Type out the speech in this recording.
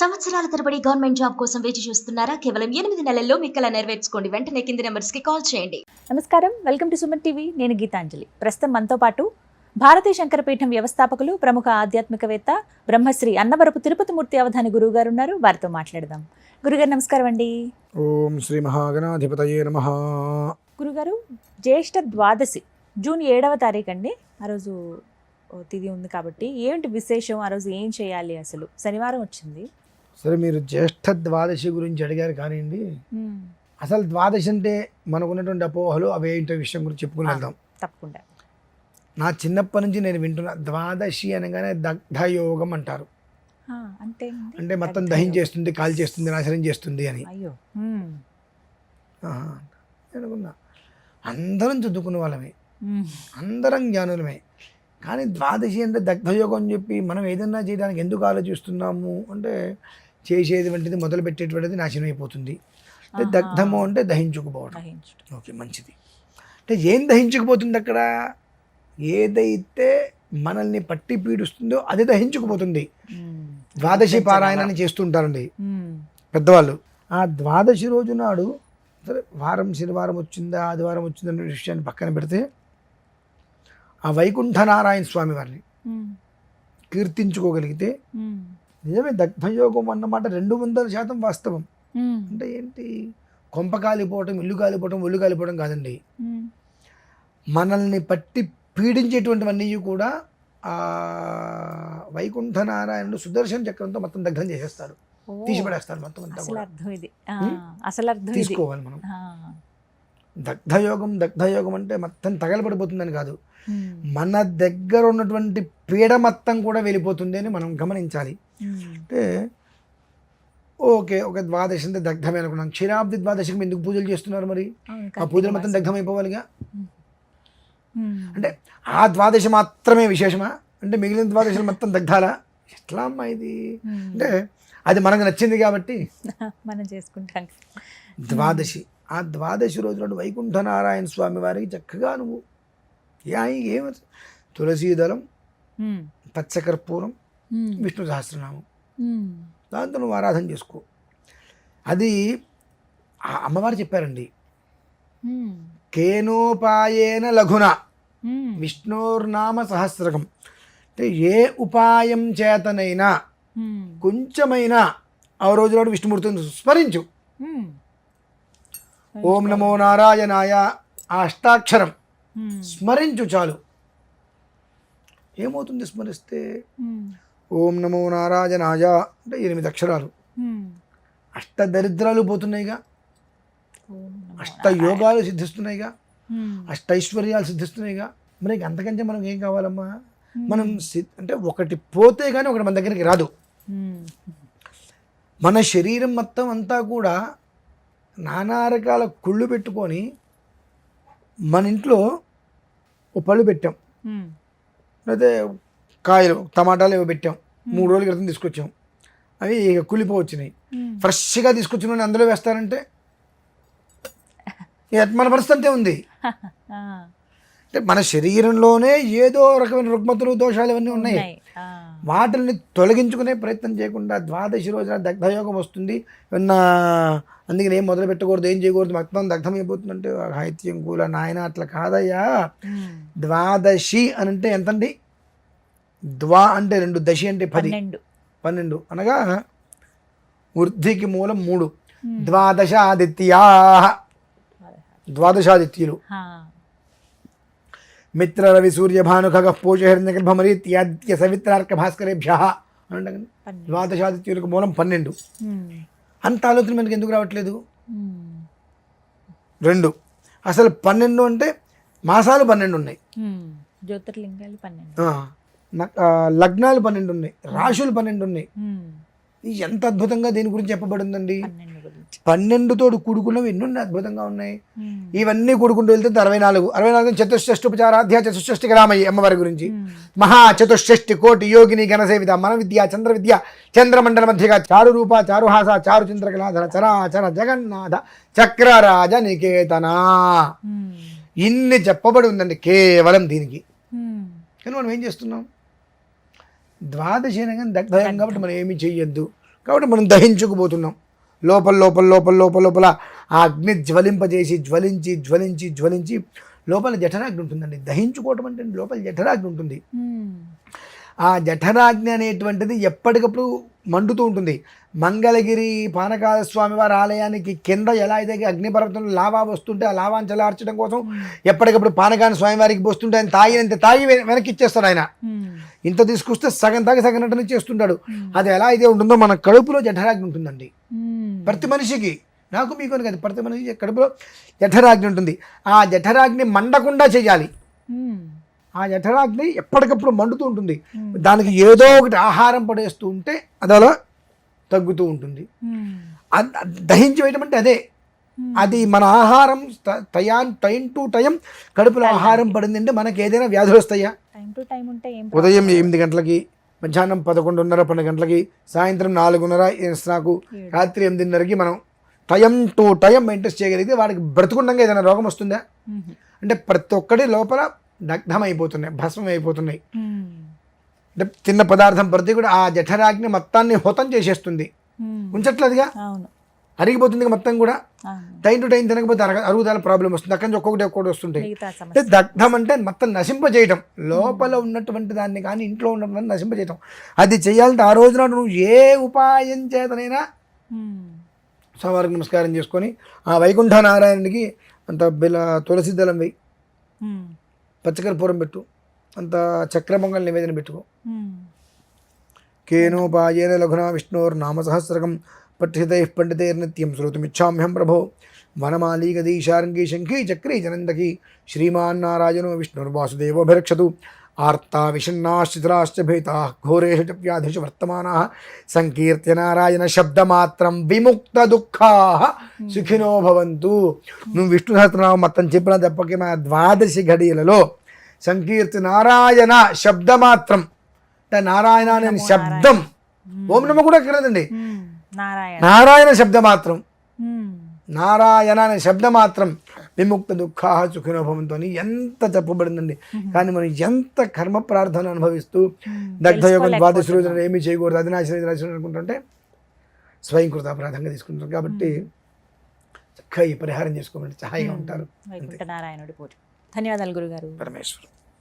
సంవత్సరాల తరబడి government job కోసం వేచి చూస్తున్నారా? కేవలం ఎనిమిది నెలల్లో మీ కల నెరవేర్చుకోండి. వెంటనే కింది నెంబర్స్కి కాల్ చేయండి. నమస్కారం. Welcome to Suman TV. నేను గీతాంజలి. ప్రస్తుతం మనతో పాటు భారతీయ శంకరపీఠం వ్యవస్థాపకులు ప్రముఖ ఆధ్యాత్మికవేత్త బ్రహ్మశ్రీ అన్నవరపు తిరుపతి మూర్తి అవధాని గురువు గారు ఉన్నారు. వారితో మాట్లాడదాం. గురుగారు నమస్కారం అండి. ఓం శ్రీ మహాగణాధిపతయే నమ. గురుగారు జ్యేష్ఠ ద్వాదశి జూన్ ఏడవ తారీఖు అండి. ఆ రోజు ఓ తిథి ఉంది కాబట్టి ఏంటి విశేషం? ఆ రోజు ఏం చేయాలి అసలు? శనివారం వచ్చింది. సరే మీరు జ్యేష్ఠ ద్వాదశి గురించి అడిగారు కానివ్వండి. అసలు ద్వాదశి అంటే మనకున్నటువంటి అపోహలు అవి ఏంటో విషయం గురించి చెప్పుకుని వెళ్దాం. తప్పకుండా. నా చిన్నప్పటి నుంచి నేను వింటున్న ద్వాదశి అనగానే దగ్ధయోగం అంటారు. అంటే? అంటే మొత్తం దగ్ధయోగం. దహించేస్తుంది కాల్ చేస్తుంది నాశనం చేస్తుంది అని. అనుకున్నా అందరం చదువుకున్న వాళ్ళమే. అందరం జ్ఞానులమే. కానీ ద్వాదశి అంటే దగ్ధయోగం అని చెప్పి మనం ఏదన్నా చేయడానికి ఎందుకు ఆలోచిస్తున్నాము అంటే చేసేది వంటిది మొదలు పెట్టేటువంటిది నాశనం అయిపోతుంది అంటే. దగ్ధము అంటే దహించుకుపోవడం. ఓకే మంచిది అంటే ఏం దహించుకుపోతుంది అక్కడ ఏదైతే మనల్ని పట్టి పీడిస్తుందో అది దహించుకుపోతుంది. ద్వాదశి పారాయణాన్ని చేస్తుంటారండి. పెద్దవాళ్ళు ఆ ద్వాదశి రోజు నాడు సరే వారం శనివారం వచ్చిందా ఆదివారం వచ్చిందా అనే విషయాన్ని పక్కన పెడితే ఆ వైకుంఠ నారాయణ స్వామి వారిని. కీర్తించుకోగలిగితే. నిజమే దగ్ధయోగం అన్నమాట రెండు వందల శాతం వాస్తవం. అంటే ఏంటి కొంప కాలిపోవటం ఇల్లు కాలిపోవటం ఒళ్ళు కాలిపోవడం కాదండి. మనల్ని పట్టి పీడించేటువంటివన్నీ కూడా ఆ వైకుంఠ నారాయణుడు సుదర్శన చక్రంతో మొత్తం దగ్ధం చేసేస్తాడు ఓ, తీసిపడేస్తాడు మొత్తం అంతా అసలు అర్థం తీసుకోవాలి మనం. దగ్ధయోగం దగ్ధయోగం అంటే మొత్తం తగలబడిపోతుందని కాదు. మన దగ్గర ఉన్నటువంటి పీడ మొత్తం కూడా వెళ్ళిపోతుంది అని మనం గమనించాలి. అంటే ఓకే ఒక ద్వాదశి అంటే దగ్ధమే అనుకున్నాం క్షీరాబ్ది ద్వాదశికి ఎందుకు పూజలు చేస్తున్నారు మరి? ఆ పూజలు మొత్తం కార్తీక దగ్ధం అయిపోవాలిగా ఉమ్. అంటే ఆ ద్వాదశి మాత్రమే విశేషమా? అంటే మిగిలిన ద్వాదశులు మొత్తం దగ్ధాలా? ఎట్లా అమ్మా ఇది. అంటే అది మనకు నచ్చింది కాబట్టి. మనం చేసుకుంటాం. ద్వాదశి. ఆ ద్వాదశి రోజు నాడు వైకుంఠ నారాయణ స్వామి వారికి చక్కగా నువ్వు ఏ- ఏం తులసీదళం. పచ్చకర్పూరం. విష్ణు సహస్రనామం. దాంతో నువ్వు ఆరాధన చేసుకో అది అమ్మవారు చెప్పారండి. కేనోపాయేన లఘున. విష్ణోర్నామ సహస్రకం అంటే ఏ ఉపాయం చేతనైనా. కొంచెమైనా ఆ రోజు నాడు విష్ణుమూర్తిని స్మరించు. ఓం నమో నారాయణాయ ఆ అష్టాక్షరం. స్మరించు చాలు ఏమవుతుంది స్మరిస్తే. ఓం నమో నారాయణాయ అంటే ఎనిమిది అక్షరాలు. అష్ట దరిద్రాలు పోతున్నాయిగా అష్ట యోగాలు సిద్ధిస్తున్నాయిగా. అష్టైశ్వర్యాలు సిద్ధిస్తున్నాయిగా మరి ఇంక అంతకంటే మనం ఏం కావాలమ్మా. మనం అంటే ఒకటి పోతే కానీ ఒకటి మన దగ్గరికి రాదు. మన శరీరం మొత్తం అంతా కూడా నానా రకాల కుళ్ళు పెట్టుకొని మన ఇంట్లో పళ్ళు పెట్టాం ఉమ్. కాయలు టమాటాలు ఏవో పెట్టాం. మూడు రోజుల క్రితం తీసుకొచ్చాం. అవి ఇక కుళ్ళిపో వచ్చినాయి. ఉమ్. ఫ్రెష్గా తీసుకొచ్చిన అందులో వేస్తారంటే మన పరిస్థితి అంతే ఉంది. అంటే మన శరీరంలోనే ఏదో రకమైన రుగ్మతులు దోషాలు ఇవన్నీ ఉన్నాయి. వాటిని తొలగించుకునే ప్రయత్నం చేయకుండా ద్వాదశి రోజున దగ్ధయోగం వస్తుంది. ఏమన్నా అందుకని ఏం మొదలు పెట్టకూడదు ఏం చేయకూడదు మొత్తం దగ్ధం అయిపోతుందంటే సాహిత్యం కూల నాయన అట్లా కాదయ్యా. ద్వాదశి అని అంటే ఎంతండి? ద్వా అంటే రెండు దశి అంటే పది. పన్నెండు. అనగా వృద్ధికి మూలం మూడు. ద్వాదశాదిత్యా ద్వాదశాదిత్యులు. మిత్ర రవి సూర్య భాను ఖగ పూజ హిరణ్యగర్భమరీత్యాద్య సవిత్రార్క భాస్కరేభ్య. అని అంటాం ద్వాదశాదిత్యులకు మూలం పన్నెండు. అంత ఆలోచన మనకి ఎందుకు రావట్లేదు. రెండు. అసలు పన్నెండు అంటే మాసాలు పన్నెండు ఉన్నాయి. జ్యోతిర్లింగాలు పన్నెండు. లగ్నాలు పన్నెండు ఉన్నాయి. రాశులు పన్నెండు ఉన్నాయి. ఎంత అద్భుతంగా దీని గురించి చెప్పబడిందండి? పన్నెండుతోడు కూడుకున్నవి ఎన్ని ఉన్నాయి అద్భుతంగా ఉన్నాయి. ఇవన్నీ కూడుకుంటూ వెళ్తే అరవై నాలుగు. అరవై నాలుగు చతుష్షష్టుపచారాధ్య చతుష్షష్టి గ్రామయ్యి అమ్మవారి గురించి. మహా చతుష్షష్టి కోటి యోగిని ఘనసేవిత మన విద్య చంద్ర విద్య చంద్రమండల మధ్యగా చారు రూప చారుహాస చారు చంద్రకళాధర చరాచర జగన్నాథ చక్రరాజ నికేతన. ఇన్ని చెప్పబడి ఉందండి. కేవలం దీనికి. కానీ మనం ఏం చేస్తున్నాం? ద్వాదశి అనగానే దగ్ధయం కాబట్టి మనం ఏమీ చెయ్యొద్దు. కాబట్టి మనం దహించుకుపోతున్నాం. లోపల లోపల లోపల లోపల లోపల ఆ అగ్ని జ్వలింపజేసి జ్వలించి జ్వలించి జ్వలించి లోపల జఠరాగ్ని ఉంటుందండి. దహించుకోవటం అంటే లోపల జఠరాగ్ని ఉంటుంది. ఆ జఠరాగ్ని అనేటువంటిది ఎప్పటికప్పుడు మండుతూ ఉంటుంది. మంగళగిరి పానకాల స్వామి వారి ఆలయానికి కింద ఎలా అయితే అగ్నిపర్వతంలో లావా వస్తుంటే ఆ లావాన్ని చల్లార్చడం కోసం ఎప్పటికప్పుడు పానకాల స్వామి వారికి పోస్తుంటే ఆయన తాగినంత తాగి వెనక్కి ఇచ్చేస్తాడు ఆయన. మ్మ్. ఇంత తీసుకొస్తే సగం తాగి సగం నటన చేస్తుంటాడు. అది ఎలా అయితే ఉంటుందో మన కడుపులో జఠరాగ్ని ఉంటుందండి. ప్రతి మనిషికి నాకు మీకు అని కాదు ప్రతి మనిషికి కడుపులో జఠరాగ్ని ఉంటుంది. ఆ జఠరాగ్ని మండకుండా చేయాలి. ఆ జఠరాగ్ని ఎప్పటికప్పుడు మండుతూ ఉంటుంది. దానికి ఏదో ఒకటి ఆహారం పడేస్తూ ఉంటే అది అలా తగ్గుతూ ఉంటుంది. మ్మ్. అద్- అద్ దహించి వేయటం అంటే అదే. అది మన ఆహారం టయాన్ టైం టు టైం కడుపులో ఆహారం పడిందంటే మనకి ఏదైనా వ్యాధులు వస్తాయా? ఉదయం ఎనిమిది గంటలకి మధ్యాహ్నం పదకొండున్నర పన్నెండు గంటలకి సాయంత్రం నాలుగున్నర నాకు రాత్రి ఎనిమిదిన్నరకి మనం టైం టు టైం మెయింటైన్ చేయగలిగితే వాడికి బ్రతుకుండగా ఏదైనా రోగం వస్తుందా. అంటే ప్రతి ఒక్కటి లోపల దగ్ధం అయిపోతున్నాయి భస్మం అయిపోతున్నాయి తిన్న పదార్థం ప్రతి కూడా ఆ జఠరాగ్ని మొత్తాన్ని హోతం చేసేస్తుంది. ఉంచట్లేదుగా? అరిగిపోతుంది మొత్తం కూడా. టైం టు టైం తినకపోతే అరగ అరుగుదల ప్రాబ్లం వస్తుంది. అక్కడి నుంచి ఒక్కొక్కటి ఒక్కొక్కటి వస్తుంటాయి. అంటే దగ్ధం అంటే మొత్తం నశింపజేయటం. లోపల ఉన్నటువంటి దాన్ని కానీ ఇంట్లో ఉన్నటువంటి నశింపజేయటం. అది చేయాలంటే ఆ రోజున నువ్వు ఏ ఉపాయం చేతనైనా. స్వామివారికి నమస్కారం చేసుకొని ఆ వైకుంఠ నారాయణుడికి అంత బిల తులసి దళం వేయి. పచ్చకర్పూరం పెట్టు. అంత చక్రమంగళ నివేదన పెట్టుకో. కేనోపాయేన లఘునా విష్ణోర్నామ సహస్రకం పఠితై పండితైర్నిత్యం శ్రోతుమిచ్చామ్యం ప్రభో. వనమాలీగదీశారంగి శంఖీ చక్రీ జనందకి. శ్రీమాన్నారాయణో విష్ణుర్వాసుదేవోభిరక్షతు ఆర్తా విషణ్ణాశ్చిత్రాశ్చ భేతా ఘోరేషు చ వ్యాధిషు వర్తమానా. సంకీర్త్య నారాయణ శబ్దమాత్రం విముక్త దుఃఖా. సుఖినో భవంతు. నువ్వు విష్ణు సహస్రనామం మొత్తం చెప్పిన తప్పకి మన ద్వాదశి ఘడియలలో సంకీర్తి నారాయణ శబ్దమాత్రం. అంటే నారాయణ అనే శబ్దం. ఓం నమ కూడా మ్మ్. నారాయణ. శబ్ద మాత్రం. నారాయణ అనే శబ్ద మాత్రం విముక్త దుఃఖ సుఖినో భవంతు అని ఎంత చెప్పబడిందండి. కానీ మనం ఎంత కర్మ ప్రార్థన అనుభవిస్తూ దగ్ధయోగం ద్వాదశి రోజున ఏమీ చేయకూడదు అది నాశనం ఇది నాశనం అనుకుంటుంటే స్వయం కృతాపరాధంగా తీసుకుంటారు. కాబట్టి చక్కగా ఈ పరిహారం చేసుకోమంటే సహాయంగా ఉంటారు. నారాయణుడి పూజ. ధన్యవాదాలు గురుగారు. పరమేశ్వరం.